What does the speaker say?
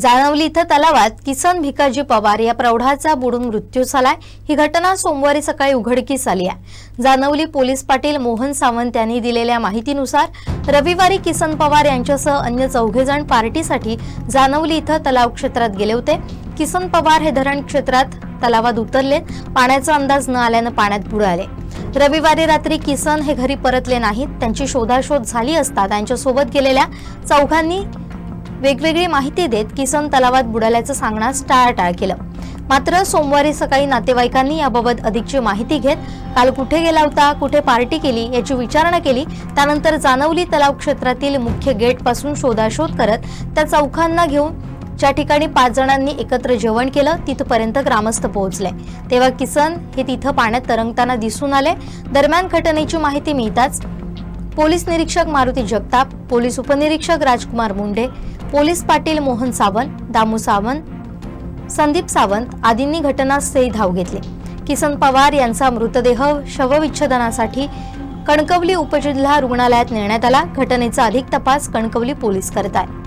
जाणवली इथं तलावात किसन भिकाजी पवार या प्रौढाचा बुडून मृत्यू झालाय. ही घटना सोमवारी सकाळी उघडकीस आली आहे. जानवली पोलीस पाटील मोहन सावंत यांनी दिलेल्या माहितीनुसार रविवारी किसन पवार यांच्यासह अन्य चौघेजण पार्टीसाठी जानवली इथं तलाव क्षेत्रात गेले होते. किसन पवार हे धरण क्षेत्रात तलावात उतरले. पाण्याचा अंदाज न आल्यानं पाण्यात बुडाले रविवारी रात्री किसन हे घरी परतले नाहीत. त्यांची शोधाशोध झाली असता त्यांच्यासोबत गेलेल्या चौघांनी वेगवेगळी माहिती देत किसन तलावात बुडाल्याचं सांगण्यास टाळाटाळ केलं. मात्र सोमवारी सकाळी नातेवाईकांनी याबाबत अधिकची माहिती घेत काल कुठे गेला होता कुठे पार्टी केली याची विचारणा केली त्यानंतर जानवली तलाव क्षेत्रातील मुख्य गेटपासून शोधाशोध करत त्या चौखांना घेऊन ज्या ठिकाणी पाच जणांनी एकत्र जेवण केलं तिथपर्यंत ग्रामस्थ पोहोचले. तेव्हा किसन हे तिथं पाण्यात तरंगताना दिसून आले. दरम्यान घटनेची माहिती मिळताच पोलीस निरीक्षक मारुती जगताप पोलीस उपनिरीक्षक राजकुमार मुंडे पोलीस पाटील मोहन सावंत दामू सावंत संदीप सावंत आदींनी घटनास्थळी धाव घेतली. किसन पवार यांचा मृतदेह शवविच्छेदनासाठी कणकवली उपजिल्हा रुग्णालयात नेण्यात आला. घटनेचा अधिक तपास कणकवली पोलीस करत आहे